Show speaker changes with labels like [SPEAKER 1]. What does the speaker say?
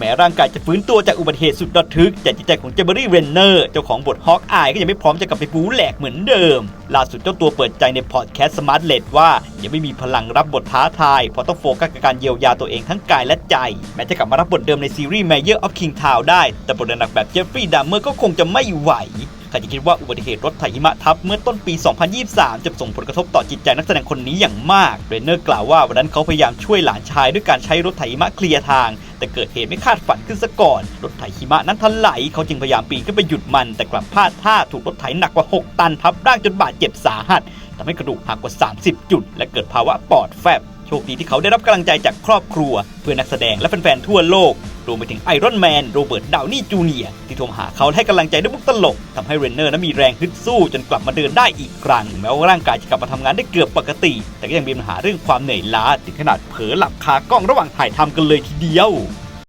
[SPEAKER 1] แม้ร่างกายจะฟื้นตัวจากอุบัติเหตุสุดระทึก แต่จิตใจของเจเบอรี่เรนเนอร์เจ้าของบทฮอกอายก็ยังไม่พร้อมจะกลับไปบู๊แหลกเหมือนเดิม ล่าสุดเจ้าตัวเปิดใจในพอดแคสต์สมาร์ทเลดว่ายังไม่มีพลังรับบทท้าทายเพราะต้องโฟกัสกับการเยียวยาตัวเองทั้งกายและใจ แม้จะกลับมารับบทเดิมในซีรีส์ Mayor of King Town ได้ แต่บทหนักแบบเจฟฟรีย์ดัมเมอร์ก็คงจะไม่ไหว ใครจะคิดว่าอุบัติเหตุรถไถหิมะทับเมื่อต้นปี 2023 จะส่งผลกระทบต่อจิตใจนักแสดงคนนี้อย่างมากเรนเนอร์กล่าวว่าวันนั้นเขาพยายามช่วยหลานชายด้วยการใช้รถไถหิมะเคลียร์ทาง แต่เกิดเหตุไม่คาดฝันขึ้นซะก่อน รถไถหิมะนั้นถลายเขาจึงพยายามปีนขึ้นไปหยุดมัน แต่กลับพลาดท่าถูกรถไถหนักกว่า 6 ตันทับร่างจนบาดเจ็บสาหัสทำให้กระดูกหักกว่า 30 จุด และเกิดภาวะปอดแฟบโชคดีที่เขาได้รับกำลังใจจากครอบครัว เพื่อนนักแสดงและแฟนๆทั่วโลก รวมไปถึงไอรอนแมนโรเบิร์ตดาวนี่จูเนียที่โทรหาเขาให้กำลังใจด้วยมุกตลกทำให้เรนเนอร์นั้นมีแรงฮึดสู้จนกลับมาเดินได้อีกครั้งแม้ว่าร่างกายจะกลับมาทำงานได้เกือบปกติ แต่ก็ยังมีปัญหาเรื่องความเหนื่อยล้าถึงขนาดเผลอหลับคากล้องระหว่างถ่ายทำกันเลยทีเดียว